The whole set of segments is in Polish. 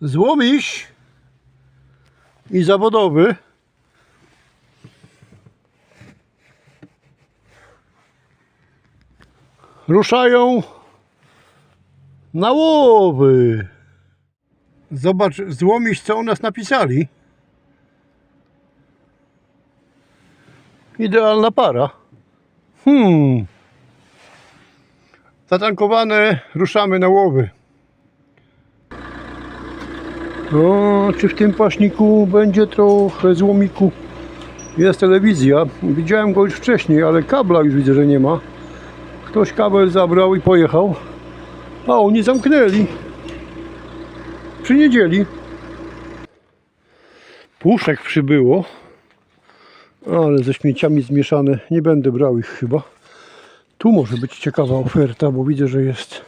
złomiś i zawodowy. Ruszają na łowy. Zobacz, złomiś co u nas napisali. Idealna para. Hmm. Zatankowane, ruszamy na łowy. No, czy w tym paśniku będzie trochę złomiku? Jest telewizja. Widziałem go już wcześniej, ale kabla już widzę, że nie ma. Ktoś kabel zabrał i pojechał. A oni zamknęli. Przy niedzieli. Puszek przybyło. Ale ze śmieciami zmieszane. Nie będę brał ich chyba. Tu może być ciekawa oferta, bo widzę, że jest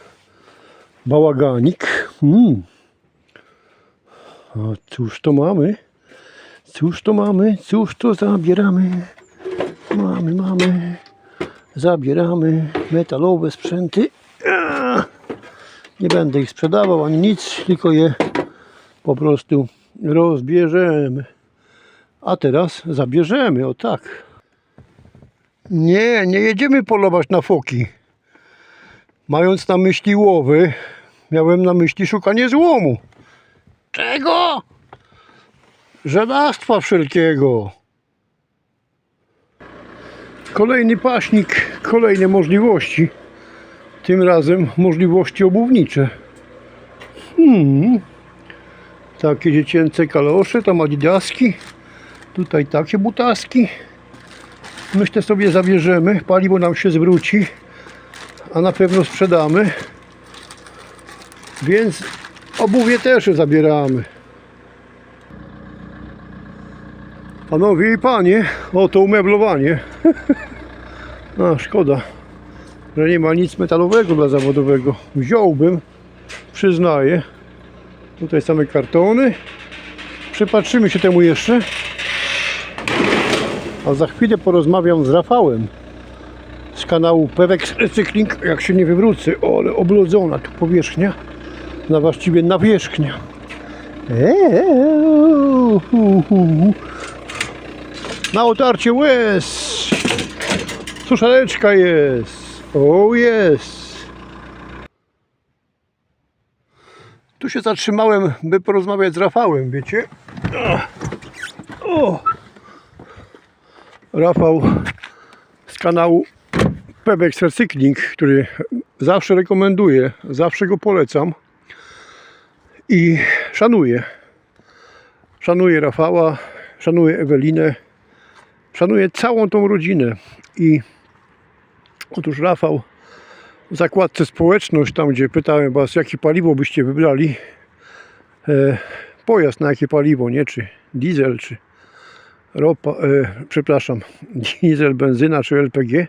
bałaganik. Mm. A cóż to mamy? Cóż to mamy? Cóż to zabieramy? Mamy, mamy. Zabieramy metalowe sprzęty. Nie będę ich sprzedawał ani nic, tylko je po prostu rozbierzemy. A teraz zabierzemy, o tak. Nie, nie jedziemy polować na foki. Mając na myśli łowy, miałem na myśli szukanie złomu. Czego? Żelastwa wszelkiego. Kolejny paśnik, kolejne możliwości. Tym razem możliwości obuwnicze. Hmm. Takie dziecięce kalosze, tam adidaski. Tutaj takie butaski. Myślę sobie zabierzemy, paliwo nam się zwróci, a na pewno sprzedamy. Więc obuwie też zabieramy. Panowie i panie, oto umeblowanie. A szkoda, że nie ma nic metalowego dla zawodowego. Wziąłbym, przyznaję. Tutaj same kartony. Przypatrzymy się temu jeszcze. A za chwilę porozmawiam z Rafałem z kanału Pewex Recykling. Jak się nie wywrócę, o, ale oblodzona tu powierzchnia. Na właściwie nawierzchnia. Eee. Na otarcie łez. Suszareczka jest. O, jest. Tu się zatrzymałem, by porozmawiać z Rafałem, wiecie? O. Rafał z kanału Pebex Recykling, który zawsze rekomenduję, zawsze go polecam i szanuję. Szanuję Rafała, szanuję Ewelinę, szanuję całą tą rodzinę i otóż Rafał w zakładce społeczność, tam gdzie pytałem was, jakie paliwo byście wybrali, e, pojazd na jakie paliwo, nie, czy diesel, czy ropa, e, przepraszam, diesel, benzyna czy LPG.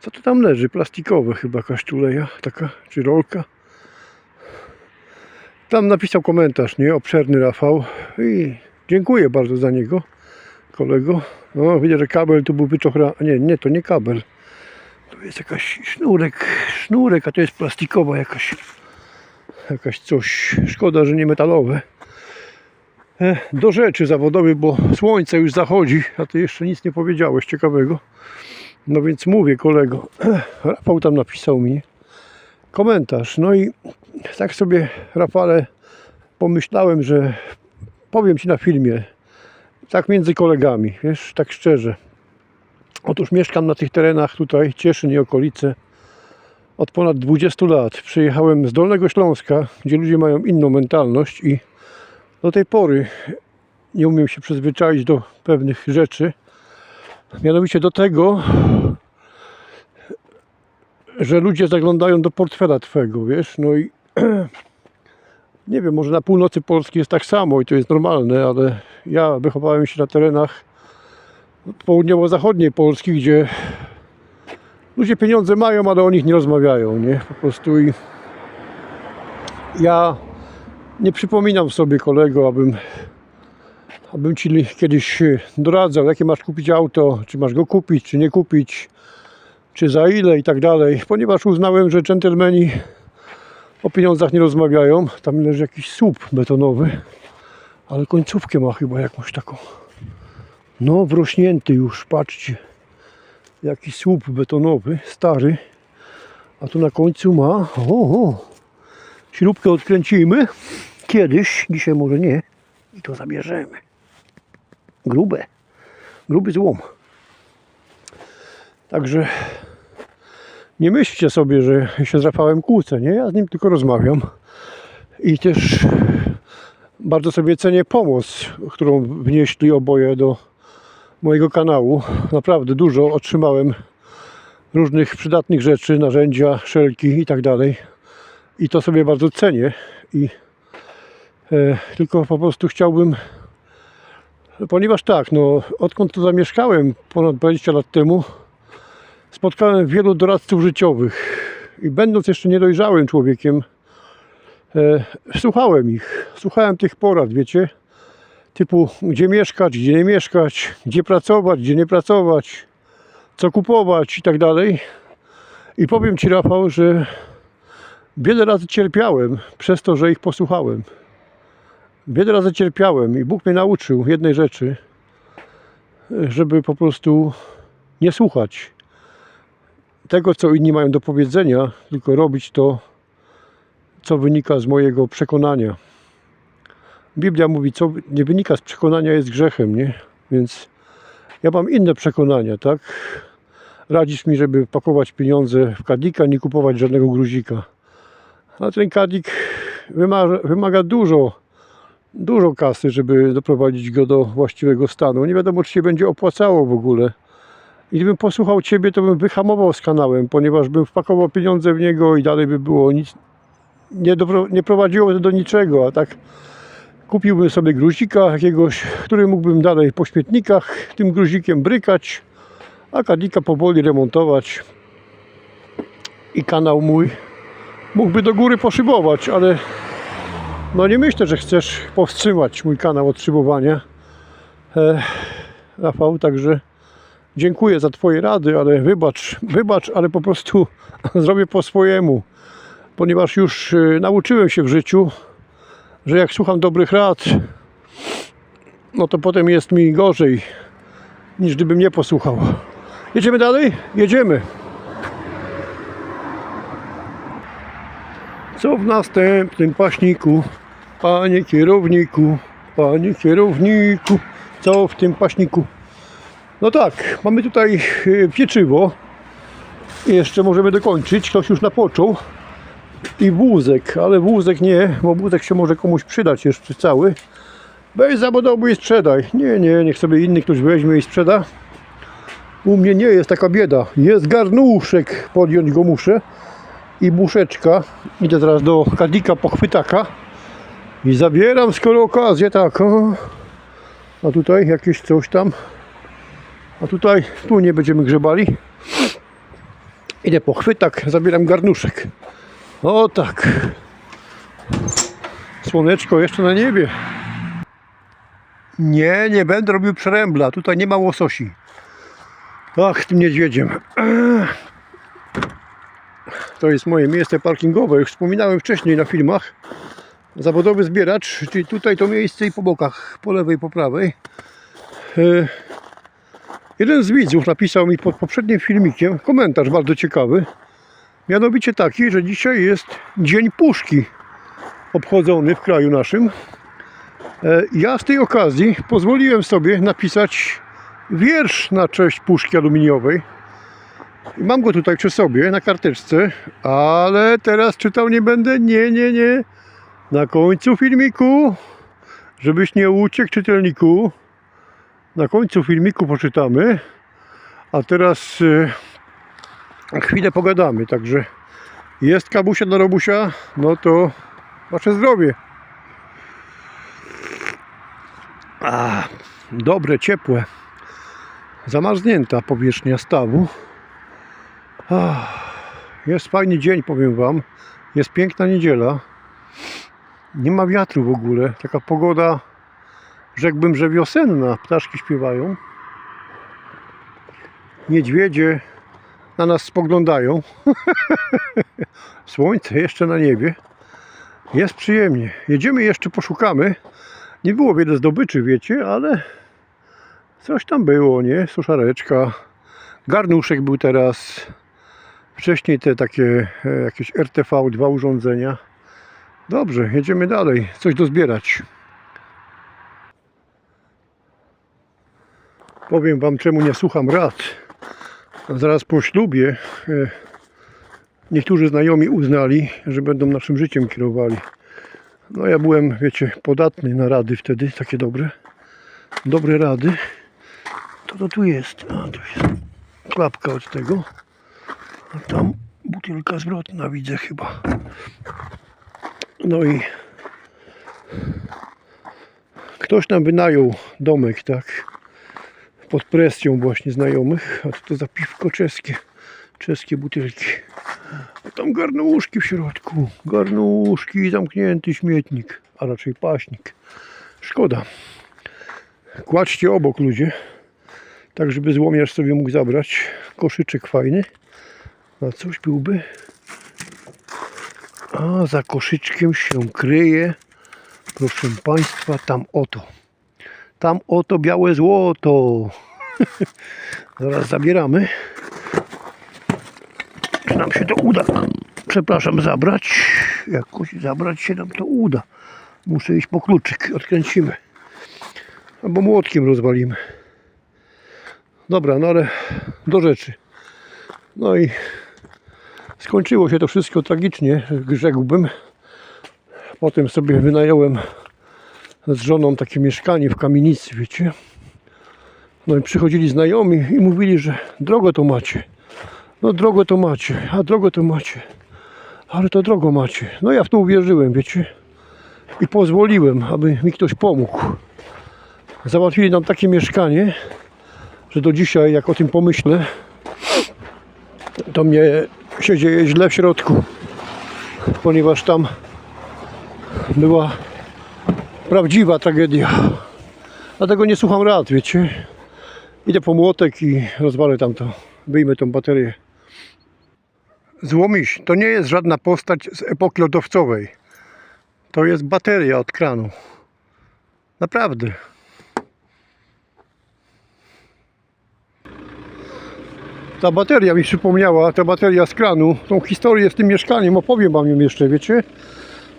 Co to tam leży? Plastikowe chyba jakaś tuleja, taka, czy rolka. Tam napisał komentarz, nie? Obszerny Rafał i dziękuję bardzo za niego, kolego. No, widzę, że kabel tu był wyczochrany. Nie, nie, to nie kabel. Tu jest jakaś sznurek, sznurek, a to jest plastikowa jakaś, jakaś coś. Szkoda, że nie metalowe. E, do rzeczy zawodowej, bo słońce już zachodzi, a ty jeszcze nic nie powiedziałeś ciekawego. No więc mówię kolego, Rafał tam napisał mi komentarz. No i tak sobie Rafale pomyślałem, że powiem Ci na filmie, tak między kolegami, wiesz, tak szczerze. Otóż mieszkam na tych terenach tutaj, Cieszyn i okolice od ponad 20 lat. Przyjechałem z Dolnego Śląska, gdzie ludzie mają inną mentalność i do tej pory nie umiem się przyzwyczaić do pewnych rzeczy. Mianowicie do tego, że ludzie zaglądają do portfela twego, wiesz, no i nie wiem, może na północy Polski jest tak samo i to jest normalne, ale ja wychowałem się na terenach południowo-zachodniej Polski, gdzie ludzie pieniądze mają, ale o nich nie rozmawiają, nie? Po prostu i ja nie przypominam sobie kolego, abym, abym ci kiedyś doradzał, jakie masz kupić auto, czy masz go kupić, czy nie kupić, czy za ile i tak dalej, ponieważ uznałem, że dżentelmeni O pieniądzach nie rozmawiają. Tam leży jakiś słup betonowy, ale końcówkę ma chyba jakąś taką. No, wrośnięty już, patrzcie. Jakiś słup betonowy, stary. A tu na końcu ma. O, o. Śrubkę odkręcimy. Kiedyś, dzisiaj może nie. I to zabierzemy. Grube. Gruby złom. Także nie myślcie sobie, że się z Rafałem kłócę, nie? Ja z nim tylko rozmawiam. I też bardzo sobie cenię pomoc, którą wnieśli oboje do mojego kanału. Naprawdę dużo otrzymałem różnych przydatnych rzeczy, narzędzia, szelki i tak dalej. I to sobie bardzo cenię. I e, tylko po prostu chciałbym, ponieważ tak, no odkąd tu zamieszkałem ponad 20 lat temu, spotkałem wielu doradców życiowych i będąc jeszcze niedojrzałym człowiekiem, e, słuchałem ich, słuchałem tych porad, wiecie, typu gdzie mieszkać, gdzie nie mieszkać, gdzie pracować, gdzie nie pracować, co kupować i tak dalej. I powiem Ci, Rafał, że wiele razy cierpiałem przez to, że ich posłuchałem. Wiele razy cierpiałem i Bóg mnie nauczył jednej rzeczy, żeby po prostu nie słuchać tego, co inni mają do powiedzenia, tylko robić to, co wynika z mojego przekonania. Biblia mówi, co nie wynika z przekonania jest grzechem, nie? Więc ja mam inne przekonania, tak? Radzisz mi, żeby pakować pieniądze w kadika, nie kupować żadnego gruzika. A ten kadik wymaga, wymaga dużo, dużo kasy, żeby doprowadzić go do właściwego stanu. Nie wiadomo, czy się będzie opłacało w ogóle. I gdybym posłuchał Ciebie, to bym wyhamował z kanałem, ponieważ bym wpakował pieniądze w niego i dalej by było nic. Nie, dopro, nie prowadziło to do niczego, a tak kupiłbym sobie gruzika jakiegoś, który mógłbym dalej po śmietnikach tym gruzikiem brykać, a kadika powoli remontować. I kanał mój mógłby do góry poszybować, ale no nie myślę, że chcesz powstrzymać mój kanał od szybowania. E, Rafał, także dziękuję za Twoje rady, ale wybacz, wybacz, ale po prostu zrobię po swojemu, ponieważ już e, nauczyłem się w życiu, że jak słucham dobrych rad, no to potem jest mi gorzej, niż gdybym nie posłuchał. Jedziemy dalej? Jedziemy. Co w następnym paśniku? Panie kierowniku, panie kierowniku, co w tym paśniku? No tak, mamy tutaj e, pieczywo. Jeszcze możemy dokończyć, ktoś już napoczął. I wózek, ale wózek nie, bo wózek się może komuś przydać jeszcze cały. Weź zawodowy i sprzedaj. Nie, nie, niech sobie inny ktoś weźmie i sprzeda. U mnie nie jest taka bieda. Jest garnuszek, podjąć go muszę. I buszeczka. Idę teraz do kadika pochwytaka. I zabieram skoro okazję taką. A tutaj jakieś coś tam. A tutaj, tu nie będziemy grzebali. Idę po chwytak, zabieram garnuszek. O tak. Słoneczko jeszcze na niebie. Nie, nie będę robił przerębla. Tutaj nie ma łososi. Ach, tym niedźwiedziem. To jest moje miejsce parkingowe. Już wspominałem wcześniej na filmach. Zawodowy zbieracz, czyli tutaj to miejsce i po bokach, po lewej, po prawej. Jeden z widzów napisał mi pod poprzednim filmikiem komentarz bardzo ciekawy. Mianowicie taki, że dzisiaj jest Dzień Puszki obchodzony w kraju naszym. E, Ja z tej okazji pozwoliłem sobie napisać wiersz na cześć puszki aluminiowej. Mam go tutaj przy sobie na karteczce, ale teraz czytał nie będę. Nie, nie, nie. Na końcu filmiku, żebyś nie uciekł czytelniku, na końcu filmiku poczytamy. A teraz e, chwilę pogadamy. Także jest kabusia do robusia, no to wasze zdrowie. A, dobre, ciepłe. Zamarznięta powierzchnia stawu. Ach, jest fajny dzień, powiem wam. Jest piękna niedziela. Nie ma wiatru w ogóle. Taka pogoda, rzekłbym, że wiosenna. Ptaszki śpiewają. Niedźwiedzie na nas spoglądają. Słońce jeszcze na niebie. Jest przyjemnie. Jedziemy jeszcze, poszukamy. Nie było wiele zdobyczy, wiecie, ale coś tam było, nie? Suszareczka. Garnuszek był teraz. Wcześniej te takie e, jakieś RTV, dwa urządzenia. Dobrze, jedziemy dalej. Coś dozbierać. Powiem Wam, czemu nie słucham rad. Zaraz po ślubie e, niektórzy znajomi uznali, że będą naszym życiem kierowali. No ja byłem, wiecie, podatny na rady wtedy, takie dobre. Dobre rady. To to tu jest. A, tu jest klapka od tego. A tam butelka zwrotna widzę chyba. No i ktoś nam wynajął domek, tak? Pod presją właśnie znajomych. A co to za piwko czeskie? Czeskie butelki. A tam garnuszki w środku. Garnuszki i zamknięty śmietnik, a raczej paśnik. Szkoda. Kładźcie obok ludzie, tak żeby złomiarz sobie mógł zabrać. Koszyczek fajny. A coś byłby. A za koszyczkiem się kryje, proszę Państwa, tam oto. Tam oto białe złoto. Zaraz zabieramy. Czy nam się to uda? Przepraszam, zabrać. Jakoś zabrać się nam to uda. Muszę iść po kluczyk. Odkręcimy. Albo młotkiem rozwalimy. Dobra, no ale do rzeczy. No i skończyło się to wszystko tragicznie, rzekłbym. Potem sobie wynająłem z żoną takie mieszkanie w kamienicy, wiecie. No i przychodzili znajomi i mówili, że drogo to macie. No drogo to macie, a drogo to macie. Ale to drogo macie. No ja w to uwierzyłem, wiecie. I pozwoliłem, aby mi ktoś pomógł. Załatwili nam takie mieszkanie, że do dzisiaj, jak o tym pomyślę, to mnie się dzieje źle w środku. Ponieważ tam była prawdziwa tragedia. Dlatego nie słucham rad, wiecie. Idę po młotek i rozwalę tam to. Wyjmę tą baterię. Złomiś, to nie jest żadna postać z epoki lodowcowej. To jest bateria od kranu. Naprawdę. Ta bateria mi przypomniała, ta bateria z kranu, tą historię z tym mieszkaniem, opowiem wam ją jeszcze, wiecie?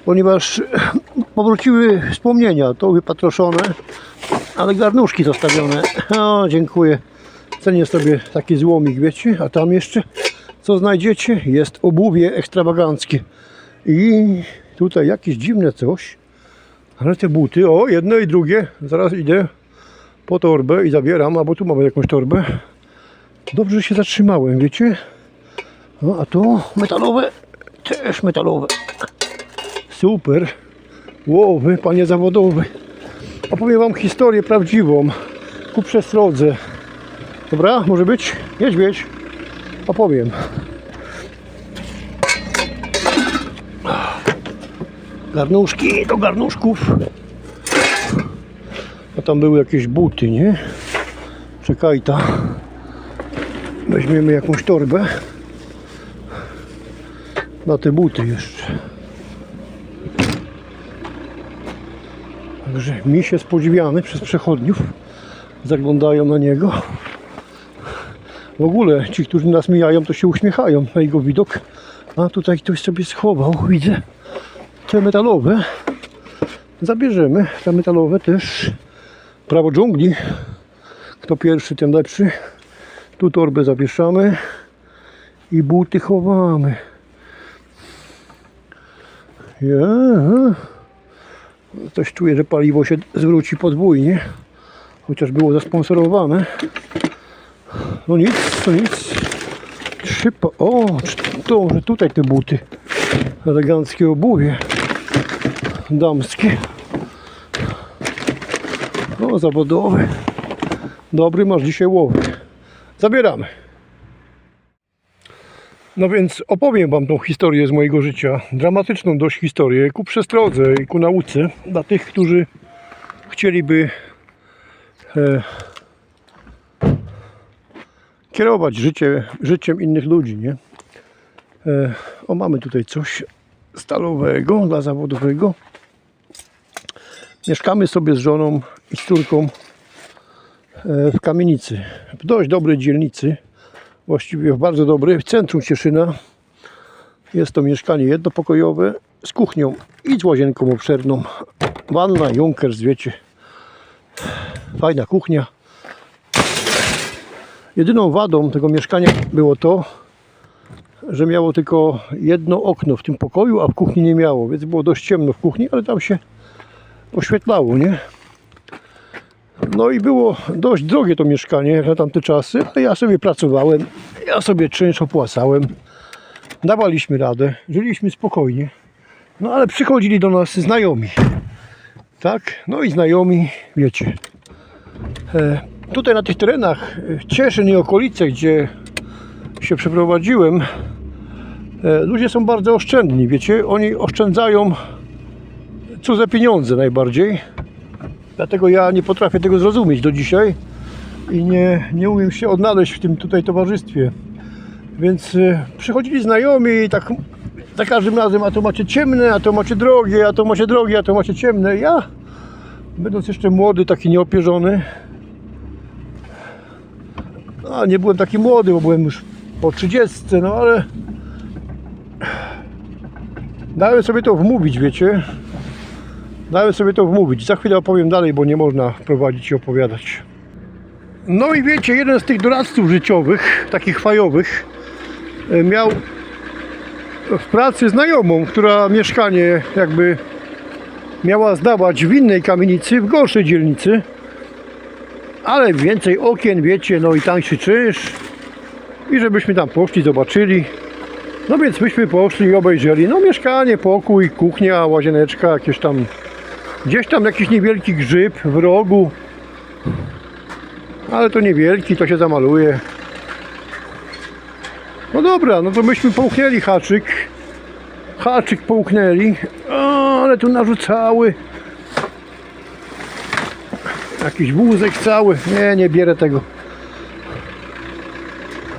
Ponieważ powróciły wspomnienia, to wypatroszone, ale garnuszki zostawione. O, dziękuję. Cenię sobie taki złomik, wiecie? A tam jeszcze, co znajdziecie? Jest obuwie ekstrawaganckie. I tutaj jakieś dziwne coś. Ale te buty, o, jedno i drugie. Zaraz idę po torbę i zabieram, albo tu mamy jakąś torbę. Dobrze że się zatrzymałem, wiecie? No, a tu metalowe, też metalowe. Super. Łowy, panie zawodowy. Opowiem wam historię prawdziwą ku przestrodze. Dobra, może być? Niedźwiedź. Opowiem. Garnuszki do garnuszków. A tam były jakieś buty, nie? Czekaj ta. Weźmiemy jakąś torbę. Na te buty jeszcze. Także misie spodziwiane przez przechodniów zaglądają na niego. W ogóle ci, którzy nas mijają, to się uśmiechają na jego widok. A tutaj ktoś sobie schował, widzę. Te metalowe zabierzemy. Te metalowe też. Prawo dżungli. Kto pierwszy, ten lepszy. Tu torbę zawieszamy i buty chowamy. Ja. Coś czuję, że paliwo się zwróci podwójnie. Chociaż było zasponsorowane. No nic, to nic. Szypa. O, to, że tutaj te buty. Eleganckie obuwie. Damskie. O, zawodowe. Dobry masz dzisiaj łowy. Zabieramy. No więc opowiem Wam tą historię z mojego życia. Dramatyczną dość historię ku przestrodze i ku nauce dla tych, którzy chcieliby e, kierować życie, życiem innych ludzi, nie? E, o, mamy tutaj coś stalowego dla zawodowego. Mieszkamy sobie z żoną i z córką e, w kamienicy. W dość dobrej dzielnicy. Właściwie bardzo dobrej, w centrum Cieszyna. Jest to mieszkanie jednopokojowe z kuchnią i z łazienką obszerną. Wanna, Junkers, wiecie. Fajna kuchnia. Jedyną wadą tego mieszkania było to, że miało tylko jedno okno w tym pokoju, a w kuchni nie miało, więc było dość ciemno w kuchni, ale tam się oświetlało, nie? No i było dość drogie to mieszkanie jak na tamte czasy, ale ja sobie pracowałem, ja sobie czynsz opłacałem, dawaliśmy radę, żyliśmy spokojnie, no ale przychodzili do nas znajomi, tak? No i znajomi, wiecie, e, tutaj na tych terenach e, Cieszyn i okolice, gdzie się przeprowadziłem, e, ludzie są bardzo oszczędni, wiecie, oni oszczędzają cudze pieniądze najbardziej. Dlatego ja nie potrafię tego zrozumieć do dzisiaj i nie, nie umiem się odnaleźć w tym tutaj towarzystwie. Więc e, przychodzili znajomi i tak za każdym razem, a to macie ciemne, a to macie drogie, a to macie drogie, a to macie ciemne. Ja, będąc jeszcze młody, taki nieopierzony, a nie byłem taki młody, bo byłem już po 30, no ale dałem sobie to wmówić, wiecie. Dałem sobie to wmówić. Za chwilę opowiem dalej, bo nie można prowadzić i opowiadać. No i wiecie, jeden z tych doradców życiowych, takich fajowych, e, miał w pracy znajomą, która mieszkanie jakby miała zdawać w innej kamienicy, w gorszej dzielnicy. Ale więcej okien, wiecie, no i tańszy czynsz. I żebyśmy tam poszli, zobaczyli. No więc myśmy poszli i obejrzeli. No mieszkanie, pokój, kuchnia, łazieneczka, jakieś tam Gdzieś tam jakiś niewielki grzyb w rogu. Ale to niewielki, to się zamaluje. No dobra, no to myśmy połknęli haczyk. Haczyk połknęli. O, ale tu narzucały. Jakiś wózek cały. Nie, nie bierę tego.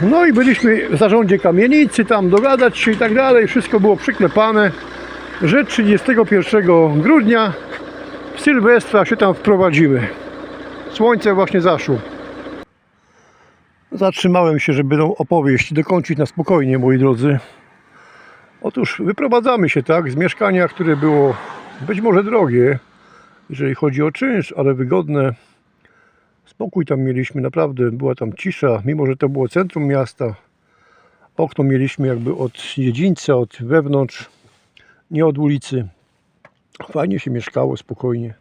No i byliśmy w zarządzie kamienicy, tam dogadać się i tak dalej. Wszystko było przyklepane, że 31 grudnia Sylwestra się tam wprowadzimy. Słońce właśnie zaszło. Zatrzymałem się, żeby tą opowieść dokończyć na spokojnie, moi drodzy. Otóż wyprowadzamy się, tak, z mieszkania, które było być może drogie, jeżeli chodzi o czynsz, ale wygodne. Spokój tam mieliśmy, naprawdę była tam cisza, mimo że to było centrum miasta. Okno mieliśmy jakby od dziedzińca, od wewnątrz, nie od ulicy. Fajnie się mieszkało, spokojnie.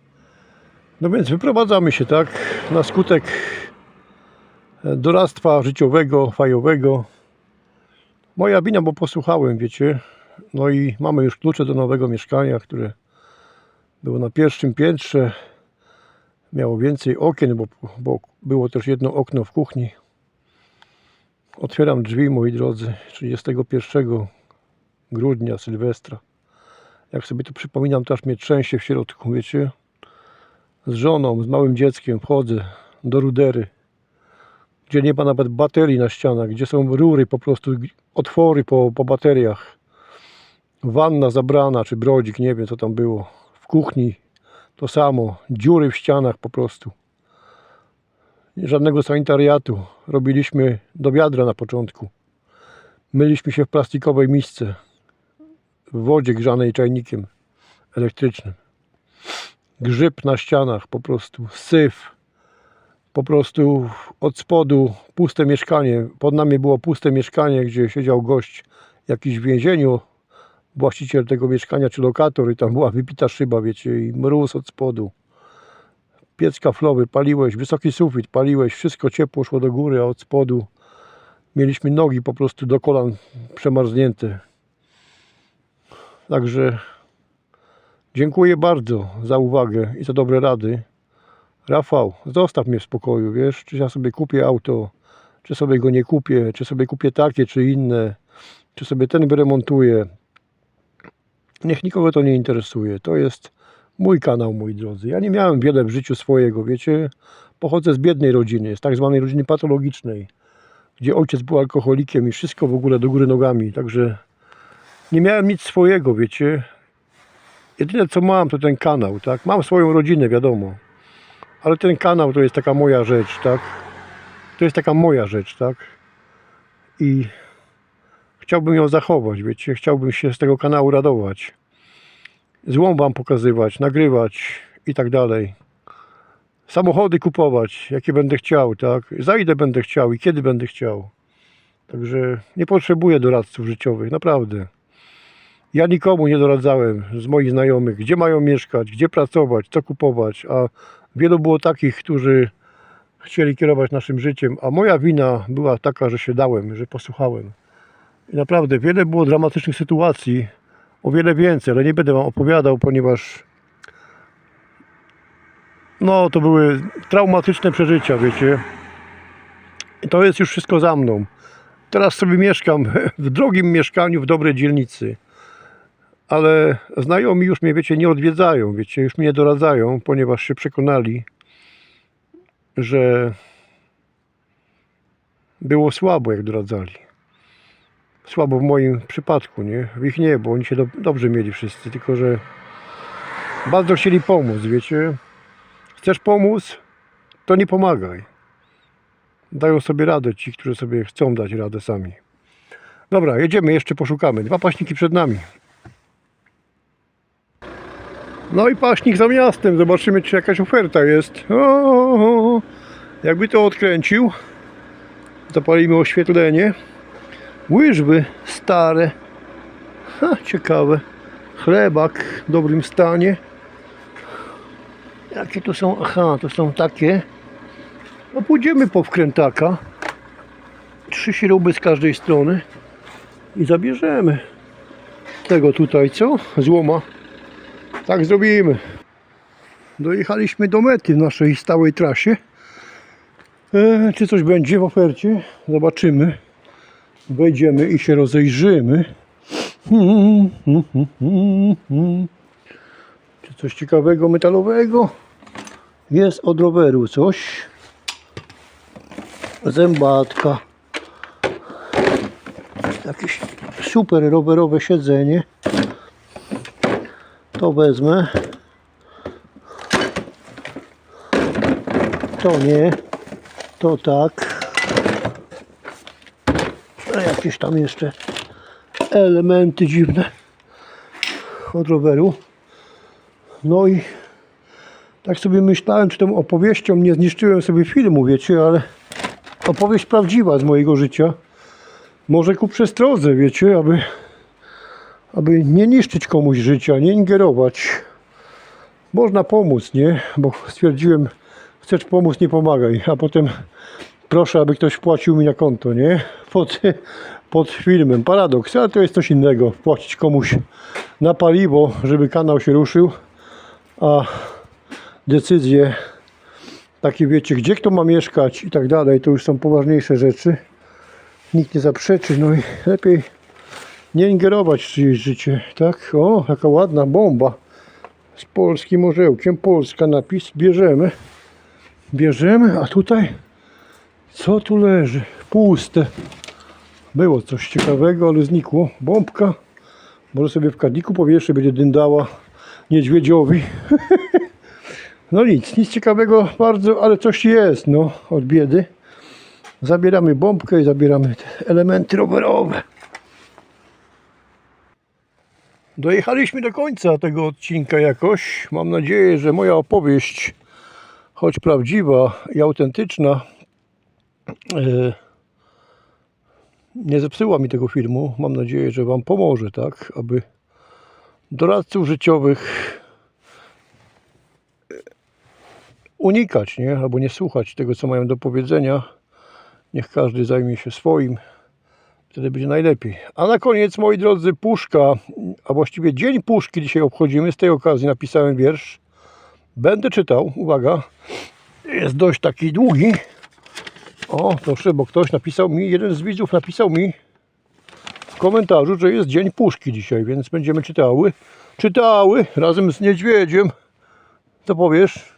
No więc wyprowadzamy się, tak, na skutek e, doradztwa życiowego, fajowego. Moja wina, bo posłuchałem, wiecie. No i mamy już klucze do nowego mieszkania, które było na pierwszym piętrze. Miało więcej okien, bo, bo było też jedno okno w kuchni. Otwieram drzwi, moi drodzy, 31 grudnia, Sylwestra. Jak sobie to przypominam, to aż mnie trzęsie w środku, wiecie. Z żoną, z małym dzieckiem wchodzę do rudery, gdzie nie ma nawet baterii na ścianach, gdzie są rury, po prostu otwory po, po bateriach. Wanna zabrana, czy brodzik, nie wiem co tam było. W kuchni to samo, dziury w ścianach po prostu. Żadnego sanitariatu. Robiliśmy do wiadra na początku. Myliśmy się w plastikowej misce w wodzie grzanej czajnikiem elektrycznym. Grzyb na ścianach po prostu, syf. Po prostu od spodu puste mieszkanie. Pod nami było puste mieszkanie, gdzie siedział gość jakiś w więzieniu. Właściciel tego mieszkania czy lokator i tam była wypita szyba, wiecie, i mróz od spodu. Piec kaflowy, paliłeś, wysoki sufit, paliłeś, wszystko ciepło szło do góry, a od spodu mieliśmy nogi po prostu do kolan przemarznięte. Także dziękuję bardzo za uwagę i za dobre rady. Rafał, zostaw mnie w spokoju, wiesz, czy ja sobie kupię auto, czy sobie go nie kupię, czy sobie kupię takie, czy inne, czy sobie ten wyremontuję. Niech nikogo to nie interesuje. To jest mój kanał, moi drodzy. Ja nie miałem wiele w życiu swojego, wiecie. Pochodzę z biednej rodziny, z tak zwanej rodziny patologicznej, gdzie ojciec był alkoholikiem i wszystko w ogóle do góry nogami. Także nie miałem nic swojego, wiecie. Jedyne co mam to ten kanał, tak? Mam swoją rodzinę, wiadomo. Ale ten kanał to jest taka moja rzecz, tak? To jest taka moja rzecz, tak? I chciałbym ją zachować, wiecie. Chciałbym się z tego kanału radować. Złą wam pokazywać, nagrywać i tak dalej. Samochody kupować, jakie będę chciał, tak? Za ile będę chciał i kiedy będę chciał. Także nie potrzebuję doradców życiowych, naprawdę. Ja nikomu nie doradzałem z moich znajomych, gdzie mają mieszkać, gdzie pracować, co kupować, a wielu było takich, którzy chcieli kierować naszym życiem, a moja wina była taka, że się dałem, że posłuchałem. I naprawdę wiele było dramatycznych sytuacji, o wiele więcej, ale nie będę wam opowiadał, ponieważ no to były traumatyczne przeżycia, wiecie. I to jest już wszystko za mną. Teraz sobie mieszkam w drogim mieszkaniu w dobrej dzielnicy. Ale znajomi już mnie, wiecie, nie odwiedzają, wiecie, już mnie nie doradzają, ponieważ się przekonali, że było słabo, jak doradzali. Słabo w moim przypadku, nie? W ich nie, bo oni się do, dobrze mieli wszyscy, tylko że bardzo chcieli pomóc, wiecie. Chcesz pomóc, to nie pomagaj. Dają sobie radę ci, którzy sobie chcą dać radę sami. Dobra, jedziemy, jeszcze poszukamy. Dwa paśniki przed nami. No i paśnik za miastem. Zobaczymy, czy jakaś oferta jest. O, jakby to odkręcił, zapalimy oświetlenie. Łyżwy stare. Ha, ciekawe. Chlebak w dobrym stanie. Jakie to są? Aha, to są takie. No pójdziemy po wkrętaka. Trzy śruby z każdej strony. I zabierzemy tego tutaj, co? Złoma. Tak zrobimy. Dojechaliśmy do mety w naszej stałej trasie. E, czy coś będzie w ofercie? Zobaczymy. Wejdziemy i się rozejrzymy. Hmm, hmm, hmm. Czy coś ciekawego, metalowego? Jest od roweru coś. Zębatka. Jakieś super rowerowe siedzenie. To wezmę. To nie. To tak. A jakieś tam jeszcze elementy dziwne od roweru. No i tak sobie myślałem, czy tą opowieścią nie zniszczyłem sobie filmu, wiecie, ale opowieść prawdziwa z mojego życia. Może ku przestrodze, wiecie, aby, aby nie niszczyć komuś życia, nie ingerować. Można pomóc, nie? Bo stwierdziłem, chcesz pomóc, nie pomagaj. A potem proszę, aby ktoś wpłacił mi na konto, nie? Pod, pod filmem. Paradoks, ale to jest coś innego. Wpłacić komuś na paliwo, żeby kanał się ruszył, a decyzje takie wiecie, gdzie kto ma mieszkać i tak dalej, to już są poważniejsze rzeczy. Nikt nie zaprzeczy, no i lepiej nie ingerować w czyjeś życie, tak? O, jaka ładna bomba z polskim orzełkiem, Polska napis, bierzemy. Bierzemy, a tutaj co tu leży? Puste. Było coś ciekawego, ale znikło. Bombka. Może sobie w kadniku powieszę, będzie dyndała niedźwiedziowi. No nic, nic ciekawego bardzo, ale coś jest, no, od biedy. Zabieramy bombkę i zabieramy te elementy rowerowe. Dojechaliśmy do końca tego odcinka jakoś. Mam nadzieję, że moja opowieść, choć prawdziwa i autentyczna, e, nie zepsuła mi tego filmu. Mam nadzieję, że Wam pomoże, tak, aby doradców życiowych unikać, nie? Albo nie słuchać tego, co mają do powiedzenia. Niech każdy zajmie się swoim. Wtedy będzie najlepiej. A na koniec, moi drodzy, puszka, a właściwie Dzień Puszki dzisiaj obchodzimy. Z tej okazji napisałem wiersz. Będę czytał, uwaga. Jest dość taki długi. O, proszę, bo ktoś napisał mi, jeden z widzów napisał mi w komentarzu, że jest Dzień Puszki dzisiaj, więc będziemy czytały. Czytały razem z niedźwiedziem. Co powiesz?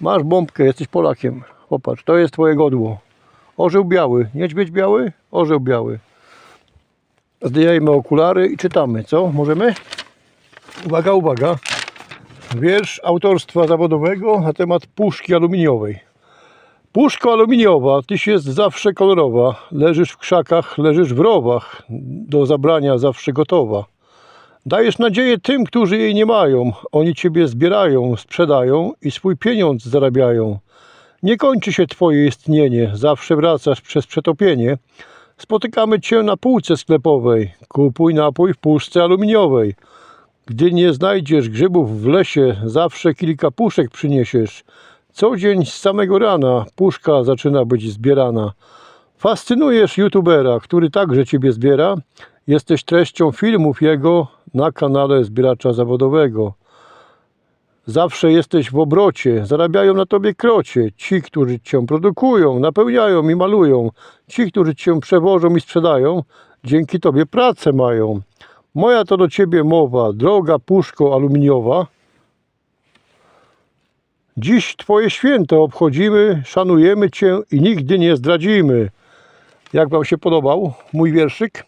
Masz bombkę, jesteś Polakiem. Popatrz, to jest twoje godło. Orzeł biały, niedźwiedź biały, orzeł biały. Zdejmujemy okulary i czytamy, co? Możemy? Uwaga, uwaga. Wiersz autorstwa zawodowego na temat puszki aluminiowej. Puszko aluminiowa, tyś jest zawsze kolorowa. Leżysz w krzakach, leżysz w rowach. Do zabrania zawsze gotowa. Dajesz nadzieję tym, którzy jej nie mają. Oni ciebie zbierają, sprzedają i swój pieniądz zarabiają. Nie kończy się twoje istnienie, zawsze wracasz przez przetopienie. Spotykamy cię na półce sklepowej. Kupuj napój w puszce aluminiowej. Gdy nie znajdziesz grzybów w lesie, zawsze kilka puszek przyniesiesz. Co dzień z samego rana puszka zaczyna być zbierana. Fascynujesz youtubera, który także ciebie zbiera. Jesteś treścią filmów jego na kanale zbieracza zawodowego. Zawsze jesteś w obrocie, zarabiają na tobie krocie. Ci, którzy cię produkują, napełniają i malują. Ci, którzy cię przewożą i sprzedają, dzięki tobie pracę mają. Moja to do ciebie mowa, droga puszko aluminiowa. Dziś twoje święto obchodzimy, szanujemy cię i nigdy nie zdradzimy. Jak wam się podobał mój wierszyk?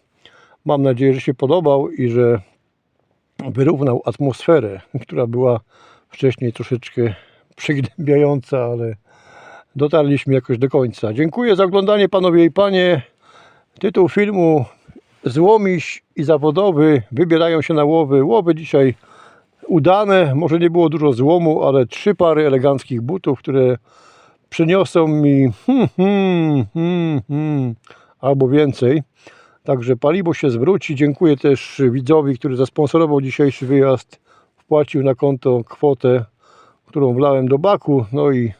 Mam nadzieję, że się podobał i że wyrównał atmosferę, która była wcześniej troszeczkę przygnębiająca, ale dotarliśmy jakoś do końca. Dziękuję za oglądanie panowie i panie. Tytuł filmu Złomiś i zawodowy wybierają się na łowy. Łowy dzisiaj udane. Może nie było dużo złomu, ale trzy pary eleganckich butów, które przyniosą mi hmm, hmm, hmm, hmm, albo więcej. Także paliwo się zwróci. Dziękuję też widzowi, który zasponsorował dzisiejszy wyjazd. Wpłacił na konto kwotę, którą wlałem do baku. No i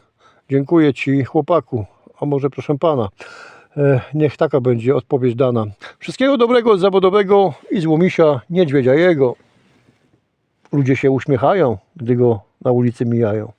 dziękuję Ci chłopaku, a może proszę Pana. E, Niech taka będzie odpowiedź dana. Wszystkiego dobrego zawodowego i złomisia niedźwiedzia jego. Ludzie się uśmiechają, gdy go na ulicy mijają.